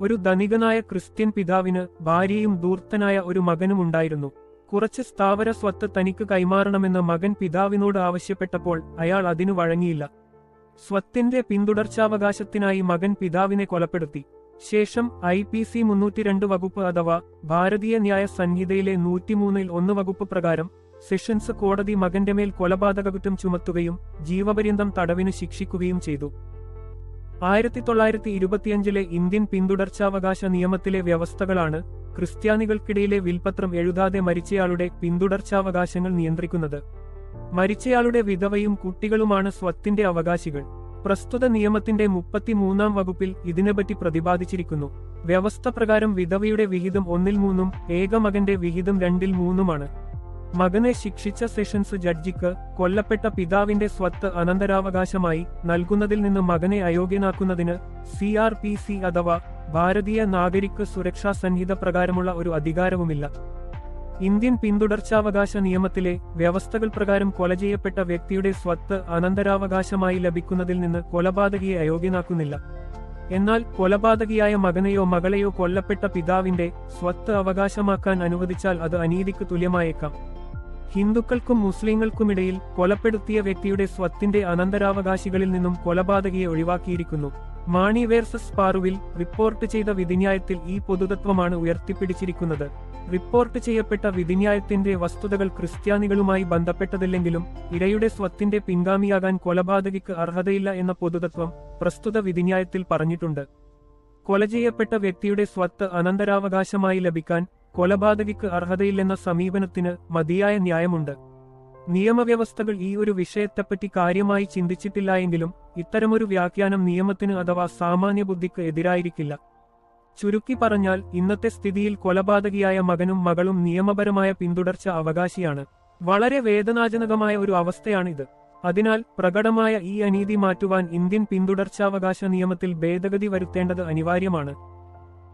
ഒരു ധനികനായ ക്രിസ്ത്യൻ പിതാവിന് ഭാര്യയും ദൂർത്തനായ ഒരു മകനും ഉണ്ടായിരുന്നു. കുറച്ച് സ്ഥാവര സ്വത്ത് തനിക്ക് കൈമാറണമെന്ന് മകൻ പിതാവിനോട് ആവശ്യപ്പെട്ടപ്പോൾ അയാൾ അതിനു വഴങ്ങിയില്ല. സ്വത്തിന്റെ പിന്തുടർച്ചാവകാശത്തിനായി മകൻ പിതാവിനെ കൊലപ്പെടുത്തി. ശേഷം ഐ പി സി മുന്നൂറ്റിരണ്ട് വകുപ്പ് അഥവാ ഭാരതീയ ന്യായ സംഹിതയിലെ നൂറ്റിമൂന്നിൽ ഒന്ന് വകുപ്പ് പ്രകാരം സെഷൻസ് കോടതി മകന്റെ മേൽ കൊലപാതക കുറ്റം ചുമത്തുകയും ജീവപര്യന്തം തടവിനു ശിക്ഷിക്കുകയും ചെയ്തു. ആയിരത്തി തൊള്ളായിരത്തി ഇരുപത്തിയഞ്ചിലെ ഇന്ത്യൻ പിന്തുടർച്ചാവകാശ നിയമത്തിലെ വ്യവസ്ഥകളാണ് ക്രിസ്ത്യാനികൾക്കിടയിലെ വിൽപത്രം എഴുതാതെ മരിച്ചയാളുടെ പിന്തുടർച്ചാവകാശങ്ങൾ നിയന്ത്രിക്കുന്നത്. മരിച്ചയാളുടെ വിധവയും കുട്ടികളുമാണ് സ്വത്തിന്റെ അവകാശികൾ. പ്രസ്തുത നിയമത്തിന്റെ മുപ്പത്തിമൂന്നാം വകുപ്പിൽ ഇതിനെപ്പറ്റി പ്രതിപാദിച്ചിരിക്കുന്നു. വ്യവസ്ഥ പ്രകാരം വിധവയുടെ വിഹിതം ഒന്നിൽ മൂന്നും ഏകമകന്റെ വിഹിതം രണ്ടിൽ മൂന്നുമാണ്. മകനെ ശിക്ഷിച്ച സെഷൻസ് ജഡ്ജിക്ക് കൊല്ലപ്പെട്ട പിതാവിന്റെ സ്വത്ത് അനന്തരാവകാശമായി നൽകുന്നതിൽ നിന്ന് മകനെ അയോഗ്യനാക്കുന്നതിന് സി ആർ പി സി അഥവാ ഭാരതീയ നാഗരിക് സുരക്ഷാ സംഹിത പ്രകാരമുള്ള ഒരു അധികാരവുമില്ല. ഇന്ത്യൻ പിന്തുടർച്ചാവകാശ നിയമത്തിലെ വ്യവസ്ഥകൾ പ്രകാരം കൊല ചെയ്യപ്പെട്ട വ്യക്തിയുടെ സ്വത്ത് അനന്തരാവകാശമായി ലഭിക്കുന്നതിൽ നിന്ന് കൊലപാതകിയെ അയോഗ്യനാക്കുന്നില്ല. എന്നാൽ കൊലപാതകിയായ മകനെയോ മകളെയോ കൊല്ലപ്പെട്ട പിതാവിന്റെ സ്വത്ത് അവകാശമാക്കാൻ അനുവദിച്ചാൽ അത് അനീതിക്ക് തുല്യമായേക്കാം. ഹിന്ദുക്കൾക്കും മുസ്ലിങ്ങൾക്കുമിടയിൽ കൊലപ്പെടുത്തിയ വ്യക്തിയുടെ സ്വത്തിന്റെ അനന്തരാവകാശികളിൽ നിന്നും കൊലപാതകയെ ഒഴിവാക്കിയിരിക്കുന്നു. മാണി വേഴ്സസ് പാറുവിൽ റിപ്പോർട്ട് ചെയ്ത വിധിന്യായത്തിൽ ഈ പൊതുതത്വമാണ് ഉയർത്തിപ്പിടിച്ചിരിക്കുന്നത്. റിപ്പോർട്ട് ചെയ്യപ്പെട്ട വിധിന്യായത്തിന്റെ വസ്തുതകൾ ക്രിസ്ത്യാനികളുമായി ബന്ധപ്പെട്ടതില്ലെങ്കിലും ഇരയുടെ സ്വത്തിന്റെ പിൻഗാമിയാകാൻ കൊലപാതകയ്ക്ക് അർഹതയില്ല എന്ന പൊതുതത്വം പ്രസ്തുത വിധിന്യായത്തിൽ പറഞ്ഞിട്ടുണ്ട്. കൊല ചെയ്യപ്പെട്ട വ്യക്തിയുടെ സ്വത്ത് അനന്തരാവകാശമായി ലഭിക്കാൻ കൊലപാതകിക്ക് അർഹതയില്ലെന്ന സമീപനത്തിന് മതിയായ ന്യായമുണ്ട്. നിയമവ്യവസ്ഥകൾ ഈ ഒരു വിഷയത്തെപ്പറ്റി കാര്യമായി ചിന്തിച്ചിട്ടില്ല ചിന്തിച്ചിട്ടില്ലായെങ്കിലും ഇത്തരമൊരു വ്യാഖ്യാനം നിയമത്തിന് അഥവാ സാമാന്യ ബുദ്ധിക്ക് എതിരായിരിക്കില്ല. ചുരുക്കി പറഞ്ഞാൽ ഇന്നത്തെ സ്ഥിതിയിൽ കൊലപാതകിയായ മകനും മകളും നിയമപരമായ പിന്തുടർച്ച അവകാശിയാണ്. വളരെ വേദനാജനകമായ ഒരു അവസ്ഥയാണിത്. അതിനാൽ പ്രകടമായ ഈ അനീതി മാറ്റുവാൻ ഇന്ത്യൻ പിന്തുടർച്ചാവകാശ നിയമത്തിൽ ഭേദഗതി വരുത്തേണ്ടത് അനിവാര്യമാണ്.